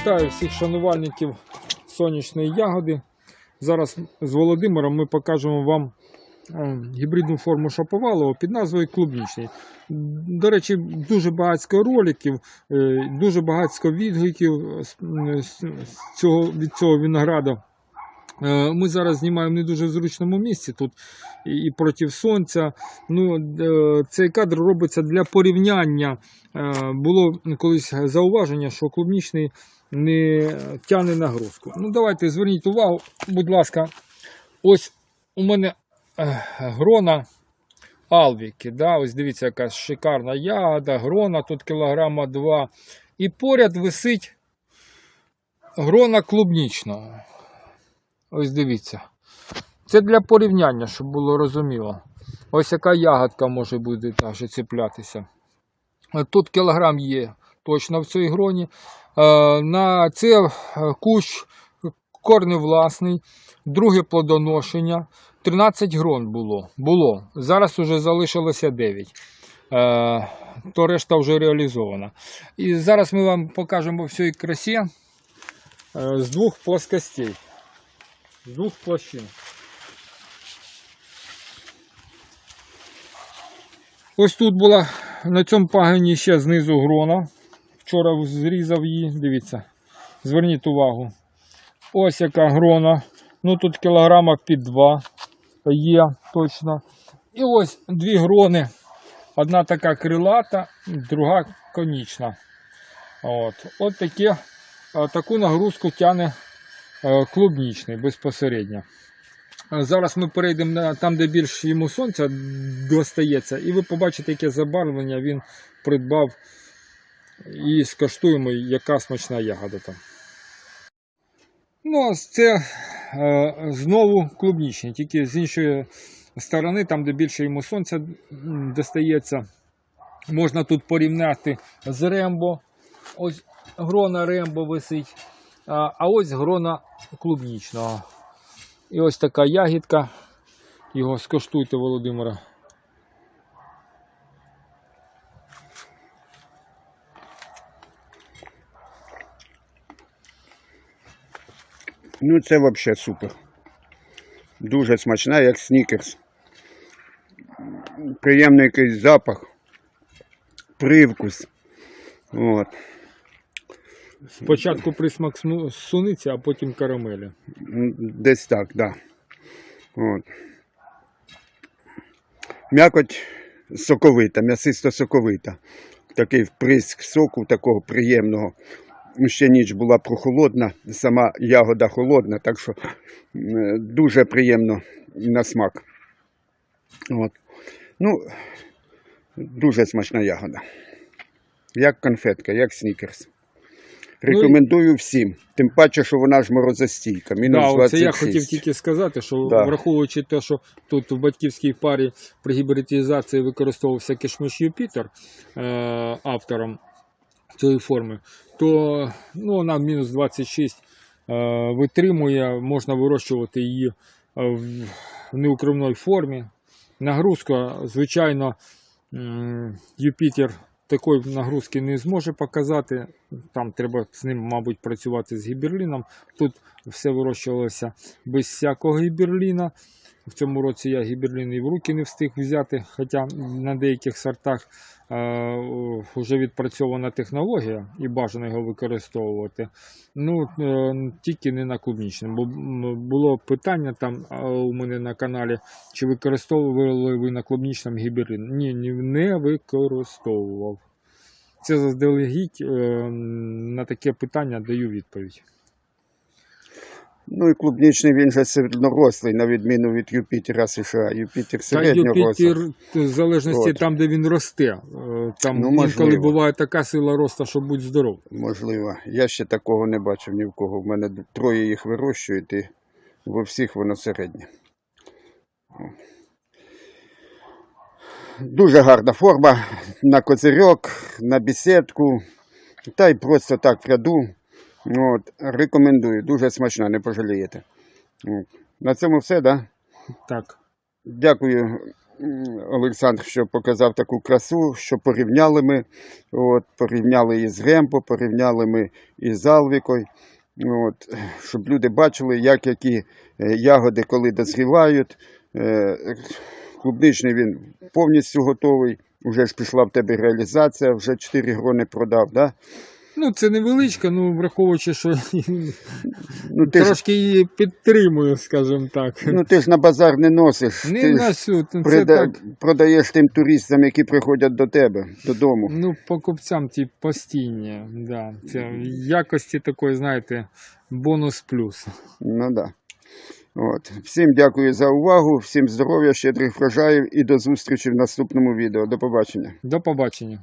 Вітаю всіх шанувальників сонячної ягоди. Зараз з Володимиром ми покажемо вам е, гібридну форму шаповалого під назвою клубнічний. До речі, дуже багатько роликів, е, дуже багатько відгуків від цього винограду. Е, Ми зараз знімаємо в не дуже зручному місці тут і проти сонця. Ну, цей кадр робиться для порівняння. Було колись зауваження, що клубнічний не тягне нагрузку. Ну, давайте зверніть увагу, будь ласка, ось у мене грона Алвіки. Да? Ось дивіться, яка шикарна ягода, грона тут кілограма два. І поряд висить грона клубнічного. Ось дивіться. Це для порівняння, щоб було розуміло. Ось яка ягодка може бути цеплятися. Тут кілограм є точно в цій гроні. Е, На це е, кущ корневласний, друге плодоношення. 13 грон було. було. Зараз вже залишилося 9. Е, То решта вже реалізована. І зараз ми вам покажемо всій красі з двох плоскостей. З двох площин. Ось тут була на цьому пагоні ще знизу грона. Вчора зрізав її, дивіться. Зверніть увагу. Ось яка грона. Ну тут кілограма під два є точно. І ось дві грони. Одна така крилата, друга конічна. От, От таке, таку нагрузку тягне е, клубнічний безпосередньо. Зараз ми перейдемо там, де більш йому сонця достається, і ви побачите, яке забарвлення він придбав. І скоштуємо, яка смачна ягода там. Ну, а це е, знову клубнічний, тільки з іншої сторони, там, де більше йому сонця достається. Можна тут порівняти з Рембо. Ось грона Рембо висить, а, а ось грона клубнічного. І ось така ягідка. Його скоштуйте, Володимира. Ну, це взагалі супер. Дуже смачна, як снікерс. Приємний якийсь запах, привкус. От. Спочатку присмак суниці, а потім карамелі. Десь так, так. Да. От. М'якоть соковита, м'ясисто соковита. Такий вприск соку такого приємного. Ще ніч була прохолодна, сама ягода холодна, так що дуже приємно на смак. От. Ну, дуже смачна ягода. Як конфетка, як снікерс. Рекомендую всім. Тим паче, що вона ж морозостійка. Мінус Да, оце 26. я хотів тільки сказати, що Да. враховуючи те, що тут в батьківській парі при гібридизації використовувався кишмиш Юпітер е, автором цієї форми, то ну, вона мінус 26 е, витримує, можна вирощувати її е, в неукривній формі. Нагрузка, звичайно, Юпітер такої нагрузки не зможе показати. Там треба з ним, мабуть, працювати з гіберліном. Тут все вирощувалося без всякого гіберліна. В цьому році я гіберлін і в руки не встиг взяти, хоча на деяких сортах е, вже відпрацьована технологія і бажано його використовувати. Ну, е, тільки не на клубнічному. Бо було питання там у мене на каналі, чи використовували ви на клубнічному гіберлін. Ні, ні, не використовував. Це заздалегідь е, на таке питання даю відповідь. Ну і клубнічний він же середньорослий, на відміну від Юпітера США. Юпітер середньорослий. Юпітер, в залежності От. там, де він росте. Е, Там Ну, інколи можливо. буває така сила росту, що будь здоров. Можливо. Я ще такого не бачив ні в кого. В мене троє їх вирощують і во всіх воно середнє. Дуже гарна форма на козирьок, на бісідку, та й просто так в ряду. От, рекомендую, дуже смачна, не пожалієте. От. На цьому все, так? Да? Так. Дякую Олександр, що показав таку красу, що порівняли ми. От, порівняли її з порівняли ми із Алвікою. От, щоб люди бачили, як які е, ягоди, коли дозрівають. Е, Клубничний він повністю готовий. Вже ж пішла в тебе реалізація, вже 4 грони продав. Да? Ну, це невеличка, ну враховуючи, що Ну, ти ж, трошки її підтримую, скажімо так. ну, ти ж на базар не носиш. Не ти ж це прида- так. продаєш тим туристам, які приходять до тебе додому. Ну, покупцям ті постійні, да. Це в якості такої, знаєте, бонус плюс. Ну да. От. Всім дякую за увагу, всім здоров'я, щедрих врожаїв і до зустрічі в наступному відео. До побачення. До побачення.